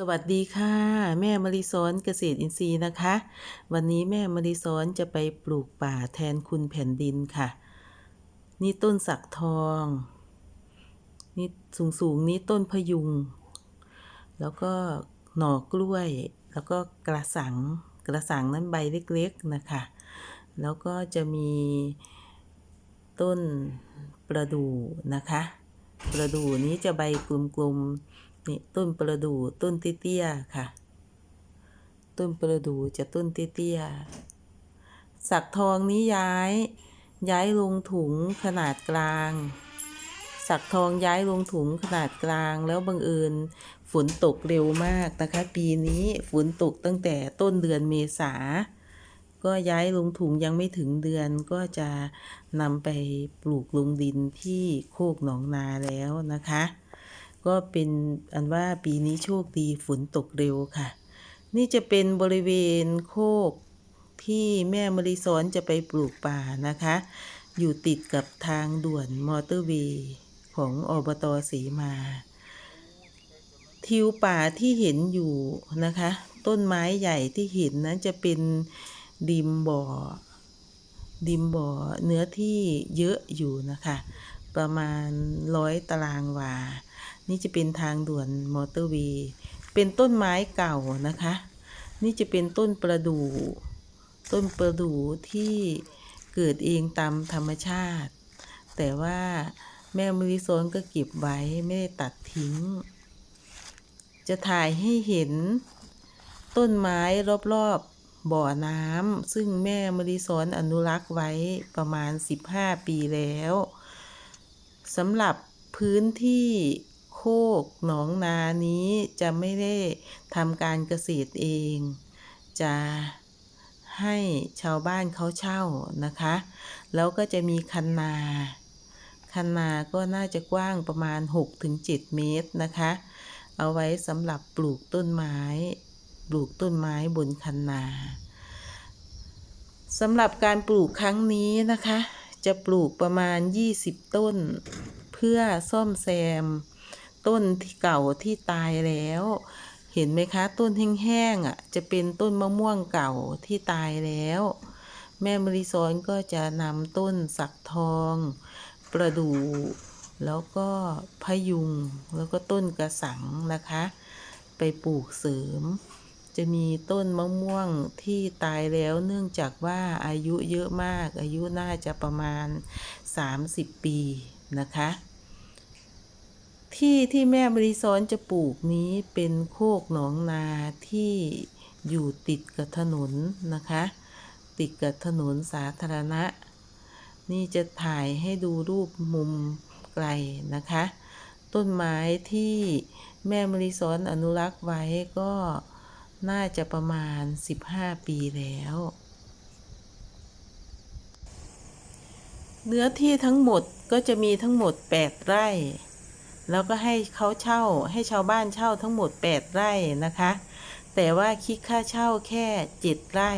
สวัสดีค่ะ แม่มาริสอนเกษตรอินทรีย์นะคะ วันนี้แม่มาริสอนจะไปปลูกป่าแทนคุณแผ่นดินค่ะ นี่ต้นสักทองนี่สูงสูงนี้ต้นพยุง แล้วก็หน่อกล้วย แล้วก็กระสังกระสังนั้นใบเล็กๆนะคะ แล้วก็จะมีต้นประดู่นะคะ ประดู่นี้จะใบกลมๆ นี่ต้นประดู่ต้นเตี้ยๆค่ะ ต้นประดู่จะต้นเตี้ยๆสักทองนี้ย้าย ย้ายลงถุงขนาดกลาง สักทองย้ายลงถุงขนาดกลางแล้วบังเอิญฝนตกเร็วมากนะคะ ปีนี้ฝนตกตั้งแต่ต้นเดือนเมษาก็ย้ายลงถุงยังไม่ถึงเดือนก็จะนำไปปลูกลงดินที่โคกหนองนาแล้วนะคะ ก็เป็นอันว่าปีนี้โชคดีฝนตกเร็วค่ะ นี่จะเป็นบริเวณโคกที่แม่มริสอนจะไปปลูกป่านะคะ อยู่ติดกับทางด่วนมอเตอร์เวย์ของอบตสีมา ทิวป่าที่เห็นอยู่นะคะ ต้นไม้ใหญ่ที่เห็นนั้นจะเป็นดิมบ่อ ดิมบ่อเนื้อที่เยอะอยู่นะคะ ประมาณร้อยตารางวา นี่จะเป็นทางด่วนมอเตอร์เวย์ เป็นต้นไม้เก่านะคะ นี่จะเป็นต้นประดู่ ต้นประดู่ที่เกิดเองตามธรรมชาติ แต่ว่าแม่มริโซนก็เก็บไว้ไม่ได้ตัดทิ้ง จะถ่ายให้เห็นต้นไม้รอบๆบ่อน้ำซึ่งแม่มริสอนอนุรักษ์ไว้ประมาณ 15 ปีแล้วสำหรับพื้นที่ โคกหนองนานี้จะไม่ได้ทำการเกษตรเอง จะให้ชาวบ้านเขาเช่านะคะ แล้วก็จะมีคันนาคันนาก็น่าจะกว้างประมาณ 6-7 เมตรนะคะ เอาไว้สำหรับปลูกต้นไม้ ปลูกต้นไม้บนคันนาสำหรับการปลูกครั้งนี้นะคะ จะปลูกประมาณ 20 ต้น เพื่อซ่อมแซม ต้นที่เก่าที่ตายแล้ว เห็นไหมคะต้นแห้งๆอะ จะเป็นต้นมะม่วงเก่าที่ตายแล้ว แม่มริซอนก็จะนำต้นสักทอง ประดู่แล้วก็พะยุงแล้วก็ต้นกระสังนะคะ ไปปลูกเสริม จะมีต้นมะม่วงที่ตายแล้วเนื่องจากว่าอายุเยอะมากอายุน่าจะประมาณ 30 ปีนะคะ ที่ที่แม่บริซอนจะปลูกนี้เป็นโคกหนองนาที่อยู่ติดกับถนนนะคะ ติดกับถนนสาธารณะ นี่จะถ่ายให้ดูรูปมุมไกลนะคะ ต้นไม้ที่แม่มริซอนอนุรักษ์ไว้ก็น่าจะประมาณ 15 ปีแล้ว เนื้อที่ทั้งหมดก็จะมีทั้งหมด 8 ไร่ แล้วก็ให้เขาเช่าให้ชาวบ้านเช่าทั้งหมด 8 ไร่นะคะ แต่ว่าคิดค่าเช่าแค่ 7 ไร่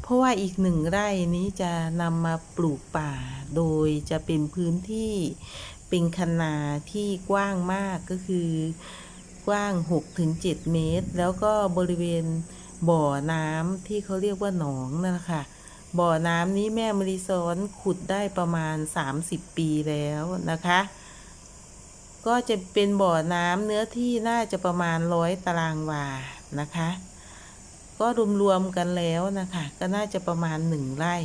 เพราะว่าอีกหนึ่งไร่นี้จะนำมาปลูกป่า โดยจะเป็นพื้นที่เป็นคนนาที่กว้างมากก็คือกว้าง 6-7 เมตร แล้วก็บริเวณบ่อน้ำที่เขาเรียกว่าหนองนั่นแหละค่ะบ่อน้ำนี้แม่มริซอนขุดได้ประมาณ 30 ปีแล้วนะคะ ก็จะเป็นบ่อน้ำเนื้อที่น่าจะประมาณร้อยตารางวานะคะ ก็รวมๆกันแล้วนะคะ ก็น่าจะประมาณหนึ่งไร่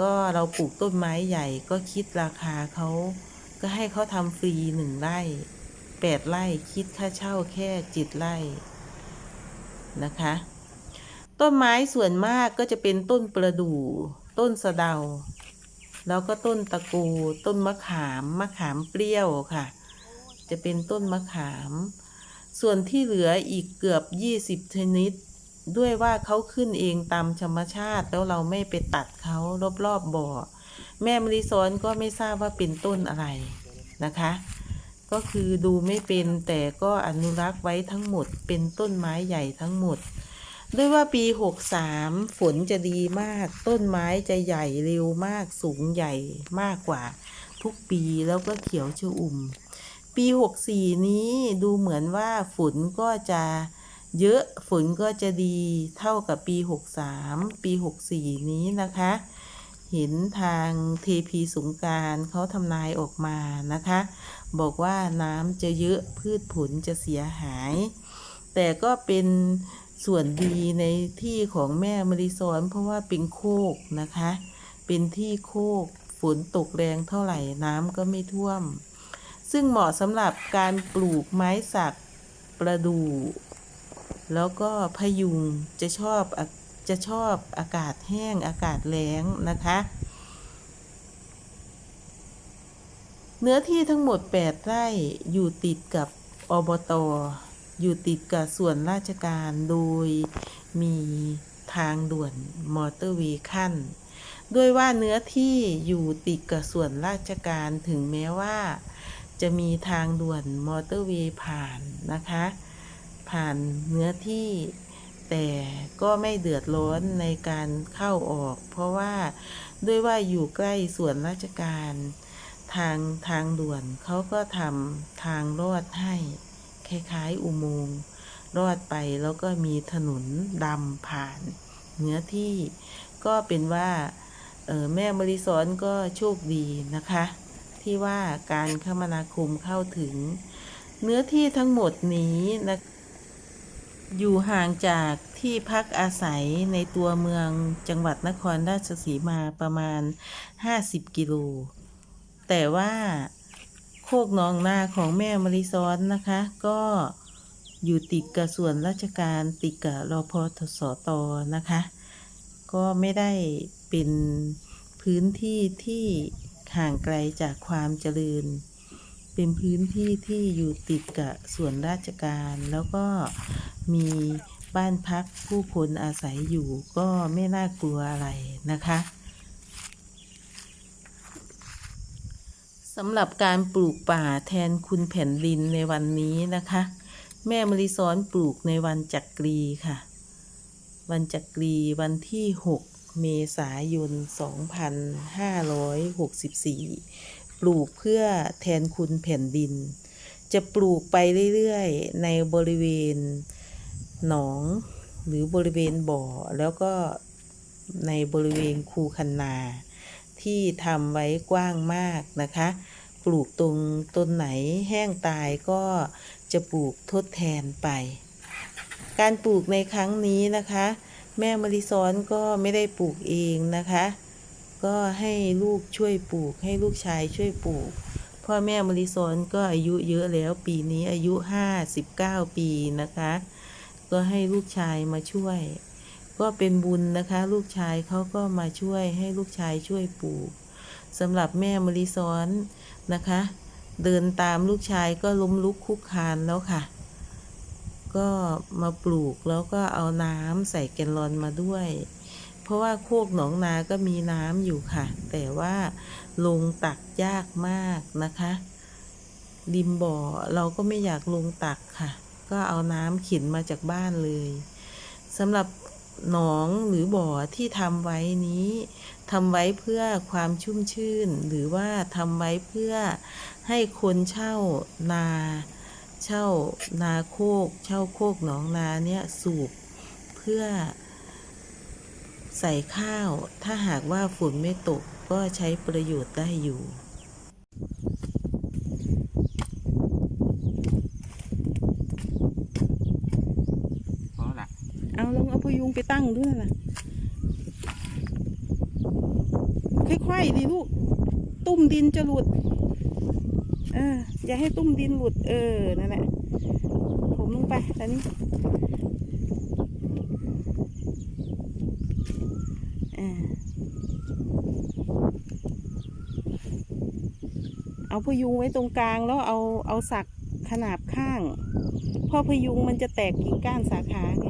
ก็เราปลูกต้นไม้ใหญ่ก็คิดราคาเขาก็ให้เขาทำฟรีหนึ่งไร่แปดไร่คิดค่าเช่าแค่จ็ดไร่นะคะ ต้นไม้ส่วนมากก็จะเป็นต้นประดู่ ต้นสะเดา แล้วก็ต้นตะกูต้นมะขาม มะขามเปรี้ยวค่ะ จะเป็นต้นมะขาม ส่วนที่เหลืออีกเกือบ 20 ชนิด ด้วยว่าเขาขึ้นเองตามธรรมชาติ แล้วเราไม่ไปตัดเขารอบๆบบ่อ แม่มริซอนก็ไม่ทราบว่าเป็นต้นอะไรนะคะ ก็คือดูไม่เป็นแต่ก็อนุรักษ์ไว้ทั้งหมด เป็นต้นไม้ใหญ่ทั้งหมดด้วยว่าปี 63 ฝนจะดีมาก ต้นไม้จะใหญ่เร็วมากสูงใหญ่มากกว่า ทุกปีแล้วก็เขียวชอุ่ม ปี 64 นี้ดูเหมือนว่าฝนก็จะเยอะฝนก็จะดีเท่ากับปี 63 ปี 64 นี้นะคะ เห็นทางเทพีสงการเขาทำนายออกมานะคะ บอกว่าน้ำจะเยอะพืชผลจะเสียหาย แต่ก็เป็นส่วนดีในที่ของแม่มริซอนเพราะว่าเป็นโคกนะคะ เป็นที่โคกฝนตกแรงเท่าไหร่น้ำก็ไม่ท่วม ซึ่งเหมาะสำหรับการปลูกไม้สักประดู่แล้วก็พยุงจะชอบจะชอบอากาศแห้งอากาศแล้งนะคะ เนื้อที่ทั้งหมด 8 ไร่อยู่ติดกับอบตอยู่ติดกับส่วนราชการโดยมีทางด่วนมอเตอร์เวย์ขั้น ด้วยว่าเนื้อที่อยู่ติดกับส่วนราชการถึงแม้ว่า จะมีทางด่วนมอเตอร์เวย์ผ่านนะคะ ผ่านเนื้อที่แต่ก็ไม่เดือดร้อนในการเข้าออก เพราะว่าด้วยว่าอยู่ใกล้ส่วนราชการ ทางทางด่วนเขาก็ทำทางรอดให้คล้ายๆอุโมงค์รอดไปแล้วก็มีถนนดำผ่านเนื้อที่ก็เป็นว่าออแม่บริสอนก็โชคดีนะคะ ที่ว่าการคมนาคมเข้าถึง เนื้อที่ทั้งหมดนี้นะอยู่ห่างจากที่พักอาศัยในตัวเมืองจังหวัดนครราชสีมาประมาณ 50 กิโล แต่ว่าโคกหนองนาของแม่มริซ้อนนะคะ ก็อยู่ติดกับส่วนราชการติดกับรอพอทสตนะคะ ก็ไม่ได้เป็นพื้นที่ที่ ห่างไกลจากความเจริญ เป็นพื้นที่ที่อยู่ติดกับส่วนราชการ แล้วก็มีบ้านพักผู้คนอาศัยอยู่ก็ไม่น่ากลัวอะไรนะคะสำหรับการปลูกป่าแทนคุณแผ่นดินในวันนี้นะคะ แม่มริซ้อนปลูกในวันจักรีค่ะ วันจักรีวันที่ 6 เมษายน 2564 ปลูกเพื่อแทนคุณแผ่นดิน จะปลูกไปเรื่อยๆ ในบริเวณหนองหรือบริเวณบ่อ แล้วก็ในบริเวณคูคันนา ที่ทำไว้กว้างมากนะคะ ปลูกตรงต้นไหนแห้งตายก็จะปลูกทดแทนไป การปลูกในครั้งนี้นะคะ แม่มริซ้อนก็ไม่ได้ปลูกเองนะคะ ก็ให้ลูกช่วยปลูก ให้ลูกชายช่วยปลูก พ่อแม่มริซ้อนก็อายุเยอะแล้วปีนี้อายุ 59 ปีนะคะ ก็ให้ลูกชายมาช่วย ก็เป็นบุญนะคะ ลูกชายเขาก็มาช่วยให้ลูกชายช่วยปลูกสำหรับแม่มริซ้อนนะคะ เดินตามลูกชายก็ล้มลุกคุกคานแล้วค่ะ ก็มาปลูกแล้วก็เอาน้ำใส่แกลลอนมาด้วย เพราะว่าโคกหนองนาก็มีน้ำอยู่ค่ะ แต่ว่าลงตักยากมากนะคะริมบ่อเราก็ไม่อยากลงตักค่ะ ก็เอาน้ำขินมาจากบ้านเลยสำหรับหนองหรือบ่อที่ทำไว้นี้ทำไว้เพื่อความชุ่มชื่น หรือว่าทำไว้เพื่อให้คนเช่านา เช่านาโคก เช่าโคกหนองนาเนี่ยสูบเพื่อใส่ข้าว ถ้าหากว่าฝนไม่ตกก็ใช้ประโยชน์ได้อยู่เพราะละเอาลองเอาพยุงไปตั้งด้วยล่ะค่อยๆดิลูก ตุ้มดินจะหลุด เออ อย่าให้ตุ้มดินหลุด เออ นั่นแหละ ผมลงไปตอนนี้เอาพยุงไว้ตรงกลางแล้วเอาเอาสักขนาบข้าง เพราะพยุงมันจะแตกกิ่งก้านสาขาไง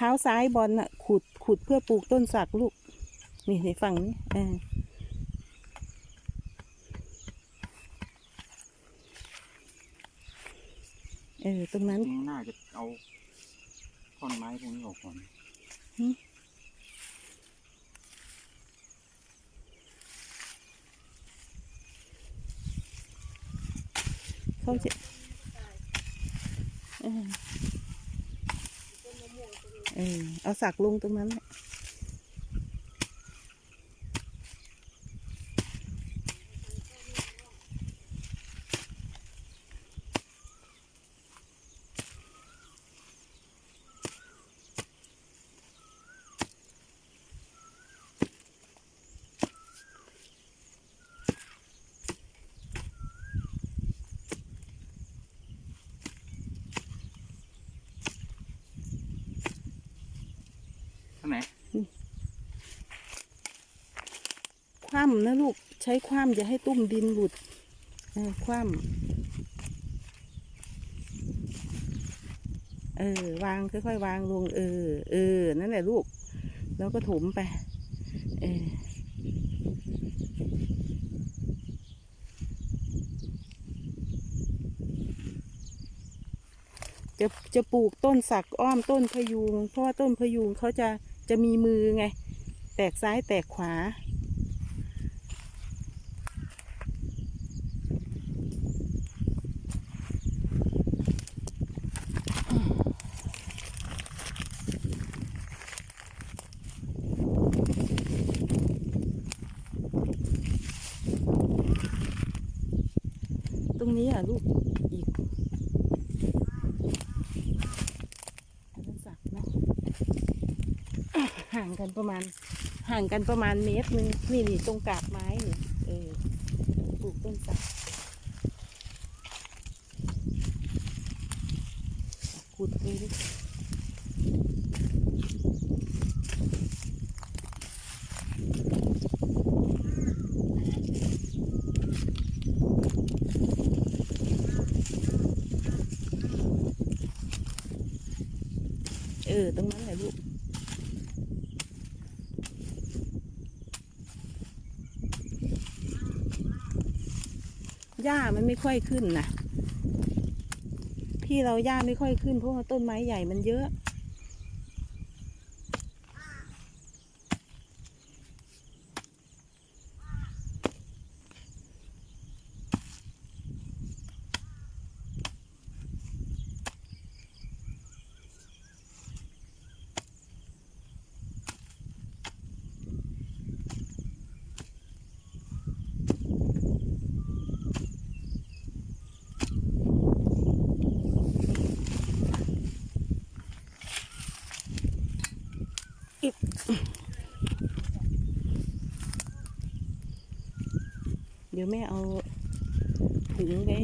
เท้าซ้ายบอลน่ะ ขุดขุดเพื่อปลูกต้นสักลูก นี่ในฝั่งนี้เออตรงนั้นจริงๆน่าจะเอาท่อนไม้พวกนี้ออกก่อนเขาจะ เออเอาสักลงตรงนั้นแหละ คว่ำนะลูกใช้คว่ำอย่าให้ตุ้มดินหลุดเออคว่ำเออวางค่อยๆวางลงเออเออนั่นแหละลูก แล้วก็ถมไปเออจะจะปลูกต้นสักอ้อมต้นพยูงเพราะว่าต้นพยูงเขาจะจะมีมือไง แตกซ้ายแตกขวา ตรงนี้อะลูกอีกอันนั้นสักเนาะอะห่าง กันประมาณ ห่างกันประมาณเมตรนึงนี่นี่ตรงกาบไม้นี่เออปลูกต้นสักขุดเลยดิเออ ตรงนั้นแหละลูก หญ้ามันไม่ค่อยขึ้นนะที่เราหญ้าไม่ค่อยขึ้นเพราะว่าต้นไม้ใหญ่มันเยอะ เดี๋ยวแม่เอาถุงไว้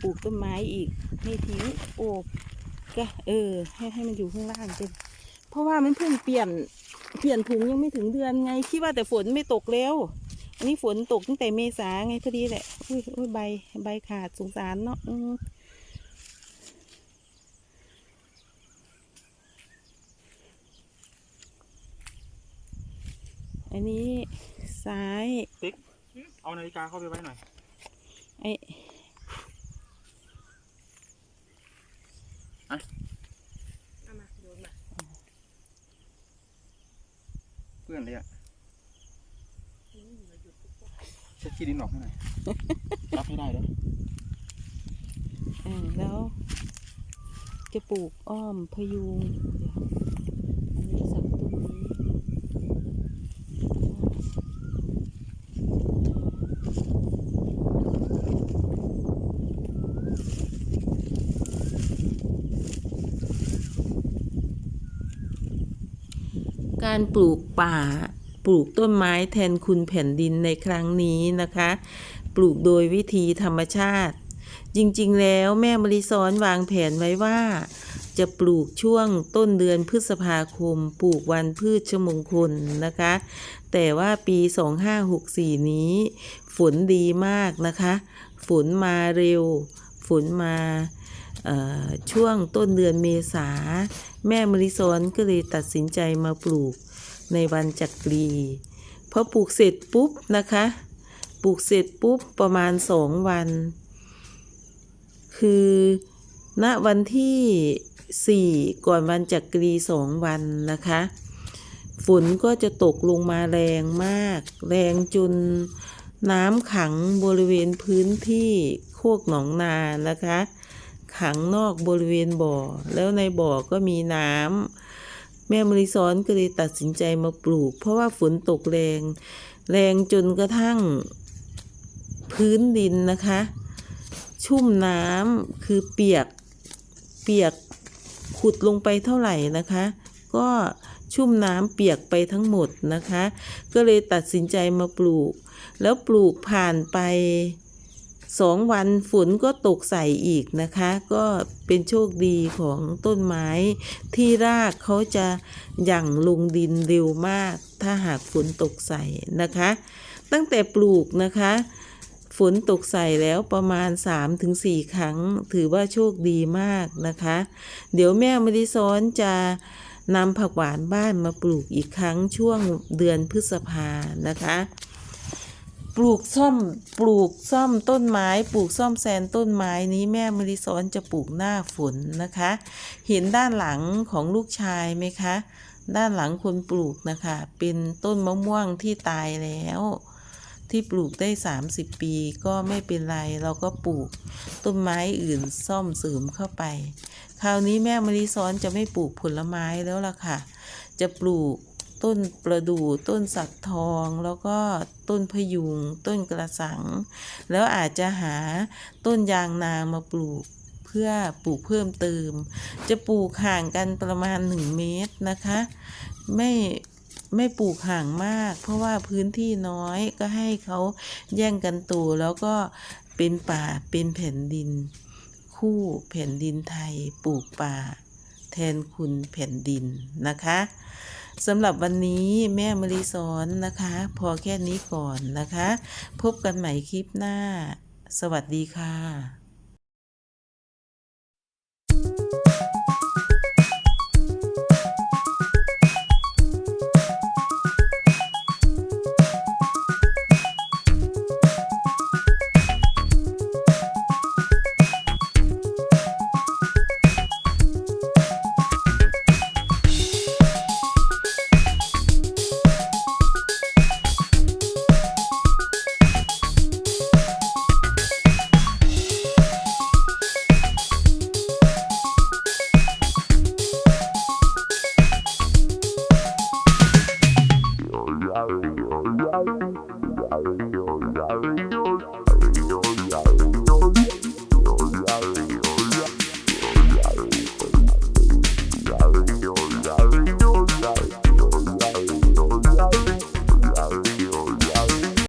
ปลูกต้นไม้อีกให้ทิ้งโอบก็เออ ให้ให้มันอยู่ข้างล่างเป็นเพราะว่ามันเพิ่งเปลี่ยนเปลี่ยนถุงยังไม่ถึงเดือนไงคิดว่าแต่ฝนไม่ตกแล้วอันนี้ฝนตกตั้งแต่เมษาไงพอดีแหละอุ้ยอุ้ยใบใบขาดสงสารเนาะอืมอั นนี้ ซ้าย ติ๊ก เอานาฬิกาเข้าไปไว้หน่อย ไอ้เพื่อนเลยอะเช็ดขี้ดินออกให้หน่อย รับให้ได้เด้ออ่าแล้ว จะปลูกอ้อมพยุงเดี๋ยวอันนี้สัก การปลูกป่า ปลูกต้นไม้แทนคุณแผ่นดินในครั้งนี้นะคะ ปลูกโดยวิธีธรรมชาติ จริงๆ แล้วแม่มริซ้อนวางแผนไว้ว่า จะปลูกช่วงต้นเดือนพฤษภาคม ปลูกวันพืชชมงคลนะคะ แต่ว่าปี 2564 นี้ ฝนดีมากนะคะ ฝนมาเร็ว ฝนมา ช่วงต้นเดือนเมษา แม่มริซอนก็เลยตัดสินใจมาปลูกในวันจักรีพอปลูกเสร็จปุ๊บนะคะ ปลูกเสร็จปุ๊บประมาณสองวัน คือณวันที่4ก่อนวันจักรีสองวันนะคะ ฝนก็จะตกลงมาแรงมาก แรงจนน้ำขังบริเวณพื้นที่โคกหนองนานะคะ ขังนอกบริเวณบ่อ แล้วในบ่อก็มีน้ำแม่มริซ้อนก็เลยตัดสินใจมาปลูก เพราะว่าฝนตกแรง แรงจนกระทั่งพื้นดินนะคะ ชุ่มน้ำคือเปียกเปียกขุดลงไปเท่าไหร่นะคะ ก็ชุ่มน้ำเปียกไปทั้งหมดนะคะ ก็เลยตัดสินใจมาปลูก แล้วปลูกผ่านไป สองวันฝนก็ตกใส่อีกนะคะ ก็เป็นโชคดีของต้นไม้ที่รากเขาจะหยั่งลงดินเร็วมาก ถ้าหากฝนตกใส่นะคะ ตั้งแต่ปลูกนะคะ ฝนตกใส่แล้วประมาณ 3-4 ครั้ง ถือว่าโชคดีมากนะคะ เดี๋ยวแม่มริซ้อนจะนำผักหวานบ้านมาปลูกอีกครั้งช่วงเดือนพฤษภานะคะ ปลูกซ่อมปลูกซ่อมต้นไม้ ปลูกซ่อมแซมต้นไม้นี้แม่มริซอนจะปลูกหน้าฝนนะคะ เห็นด้านหลังของลูกชายไหมคะ ด้านหลังคนปลูกนะคะ เป็นต้นมะม่วงที่ตายแล้ว ที่ปลูกได้ 30 ปีก็ไม่เป็นไรเราก็ปลูกต้นไม้อื่นซ่อมเสริมเข้าไป คราวนี้แม่มะลิซอนจะไม่ปลูกผลไม้แล้วล่ะค่ะ จะปลูก ต้นประดู่ต้นสักทอง แล้วก็ต้นพยุง ต้นกระสัง แล้วอาจจะหาต้นยางนามาปลูกเพื่อปลูกเพิ่มเติม จะปลูกห่างกันประมาณ 1 เมตรนะคะ ไม่ไม่ปลูกห่างมาก เพราะว่าพื้นที่น้อยก็ให้เขาแย่งกันโตแล้วก็เป็นป่าเป็นแผ่นดิน คู่แผ่นดินไทยปลูกป่า แทนคุณแผ่นดินนะคะ สำหรับวันนี้แม่มารีสอนนะคะ พอแค่นี้ก่อนนะคะ พบกันใหม่คลิปหน้า สวัสดีค่ะ